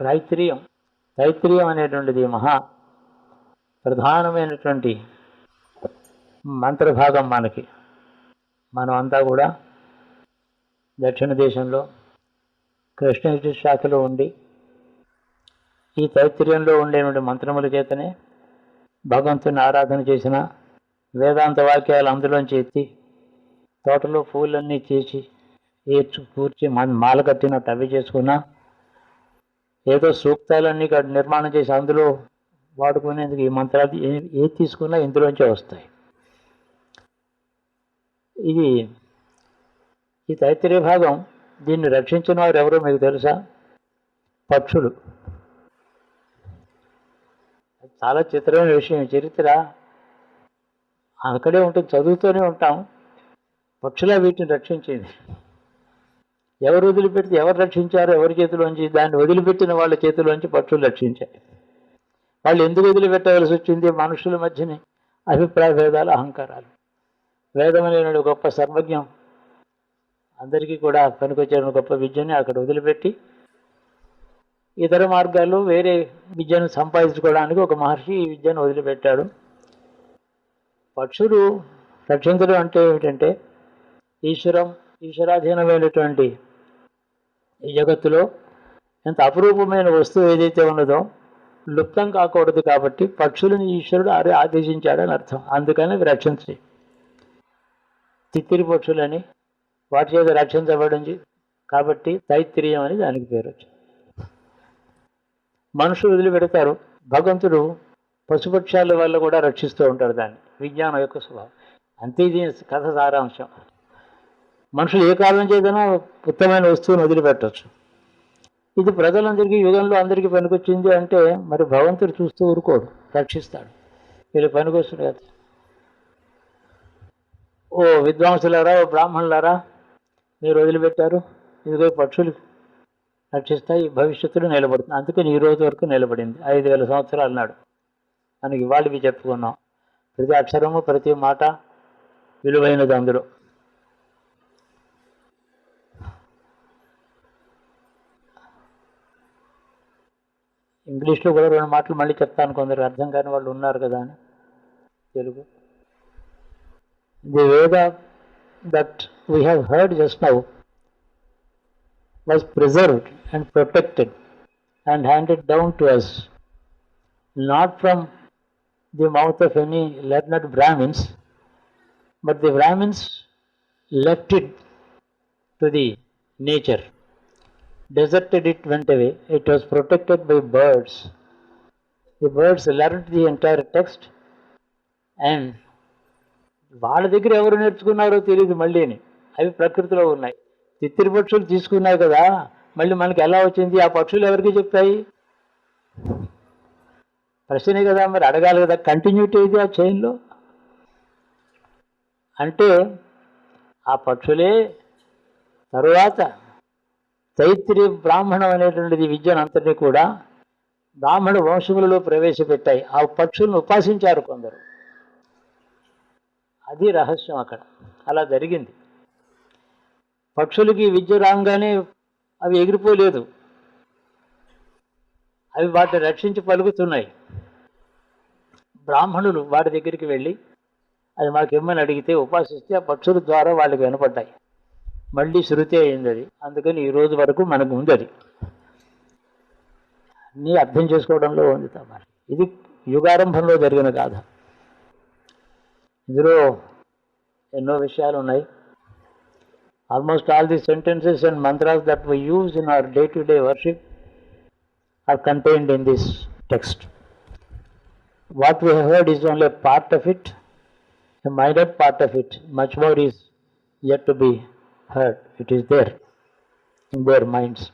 రైత్రియం తైత్రీయం అనేటువంటిది మహా ప్రధానమైనటువంటి మంత్రభాగం మనకి. మనం అంతా కూడా దక్షిణ దేశంలో కృష్ణ శాఖలో ఉండి ఈ తైత్రీయంలో ఉండేటువంటి మంత్రముల చేతనే భగవంతుని ఆరాధన చేసిన వేదాంత వాక్యాలు అందులోంచి ఎత్తి తోటలో పూలన్నీ చేసి ఏర్చు కూర్చి మన మాల కట్టినట్టు అవి చేసుకున్నా ఏదో సూక్తాలన్నీ నిర్మాణం చేసి అందులో వాడుకునేందుకు ఈ మంత్రాలు ఏ- ఏది తీసుకున్నా ఇందులోంచే వస్తాయి. ఇది ఈ తైత్రీయ భాగం. దీన్ని రక్షించిన వారు ఎవరో మీకు తెలుసా? పక్షులు. చాలా చిత్రమైన విషయం. చరిత్ర అక్కడే ఉంటుంది చదువుతూనే ఉంటాం. పక్షులా వీటిని రక్షించింది. ఎవరు వదిలిపెడితే ఎవరు రక్షించారు ఎవరి చేతిలోంచి దాన్ని వదిలిపెట్టిన వాళ్ళ చేతిలోంచి పక్షులు రక్షించాయి. వాళ్ళు ఎందుకు వదిలిపెట్టవలసి వచ్చింది? మనుషుల మధ్యని అభిప్రాయ భేదాలు అహంకారాలు. వేదమనేటువంటి గొప్ప సర్వజ్ఞం అందరికీ కూడా పనికొచ్చే గొప్ప విద్యని అక్కడ వదిలిపెట్టి ఇతర మార్గాల్లో వేరే విద్యను సంపాదించుకోవడానికి ఒక మహర్షి ఈ విద్యను వదిలిపెట్టాడు. పక్షులు రక్షించడం అంటే ఏమిటంటే ఈశ్వరం ఈశ్వరాధీనమైనటువంటి ఈ జగత్తులో ఎంత అపురూపమైన వస్తువు ఏదైతే ఉన్నదో లుప్తం కాకూడదు కాబట్టి పక్షులను ఈశ్వరుడు అరే ఆదేశించాడని అర్థం. అందుకని అవి రక్షించి తిత్తిరి పక్షులని వాటి చేత రక్షించబడి కాబట్టి తైత్తిరియం అని దానికి పేరు వచ్చింది. మనుషులు వదిలిపెడతారు. భగవంతుడు పశుపక్షాల వల్ల కూడా రక్షిస్తూ ఉంటారు దాన్ని. విజ్ఞానం యొక్క స్వభావం. అంతే ఇది కథ సారాంశం. మనుషులు ఏ కాలం చేతనో ఉత్తమైన వస్తువును వదిలిపెట్టచ్చు. ఇది ప్రజలందరికీ యుగంలో అందరికీ పనికొచ్చింది అంటే మరి భగవంతుడు చూస్తూ ఊరుకోడు రక్షిస్తాడు. వీళ్ళు పనికొస్తుంది కదా. ఓ విద్వాంసులారా ఓ బ్రాహ్మణులారా మీరు వదిలిపెట్టారు ఇదిగో పక్షులు రక్షిస్తాయి భవిష్యత్తులో నిలబడుతుంది. అందుకని ఈ రోజు వరకు నిలబడింది ఐదు వేల సంవత్సరాలు నాడు. మనకి ఇవాళవి చెప్పుకున్నాం ప్రతి అక్షరము ప్రతి మాట విలువైనది అందులో. ఇంగ్లీష్లో కూడా రెండు మాటలు మళ్ళీ చెప్తాను కొందరు అర్థం కాని వాళ్ళు ఉన్నారు కదా అని Telugu the Veda that we have heard just now was preserved and protected and handed down to us not from the mouth of any learned Brahmins, but the Brahmins left it to the nature, Deserted it, went away. It was protected by birds. The birds learned the entire text and వాళ్ళ దగ్గర ఎవరు నేర్చుకున్నారో తెలియదు మళ్ళీని అవి ప్రకృతిలో ఉన్నాయి. తిత్తిరి పక్షులు తీసుకున్నాయి కదా మళ్ళీ మనకి ఎలా వచ్చింది? ఆ పక్షులు ఎవరికి చెప్తాయి ప్రశ్నే కదా మరి అడగాలి కదా. కంటిన్యూటీ ఇది ఆ చైన్లో అంటే ఆ పక్షులే తరువాత తైత్రి బ్రాహ్మణం అనేటువంటిది విద్యను అంతటినీ కూడా బ్రాహ్మణ వంశములలో ప్రవేశపెట్టాయి. ఆ పక్షులను ఉపాసించారు కొందరు. అది రహస్యం అక్కడ. అలా జరిగింది. పక్షులకి విద్య రాగానే అవి ఎగిరిపోలేదు. అవి వాటిని రక్షించి పలుకుతున్నాయి. బ్రాహ్మణులు వాటి దగ్గరికి వెళ్ళి అది మాకు ఇమ్మని అడిగితే ఉపాసిస్తే ఆ పక్షుల ద్వారా వాళ్ళకి వినపడ్డాయి. మళ్ళీ శృతి అయింది అది అందుకని ఈ రోజు వరకు మనకు ఉంది అది. నీ అర్థం చేసుకోవడంలో ఉంది తమరు. ఇది యుగారంభంలో జరిగిన కాథ ఇందులో ఎన్నో విషయాలు ఉన్నాయి. Almost all the sentences and mantras that we use in our day to day worship are contained in this text what we heard is only part of it minded part of it much more is yet to be heard. It is there in their minds.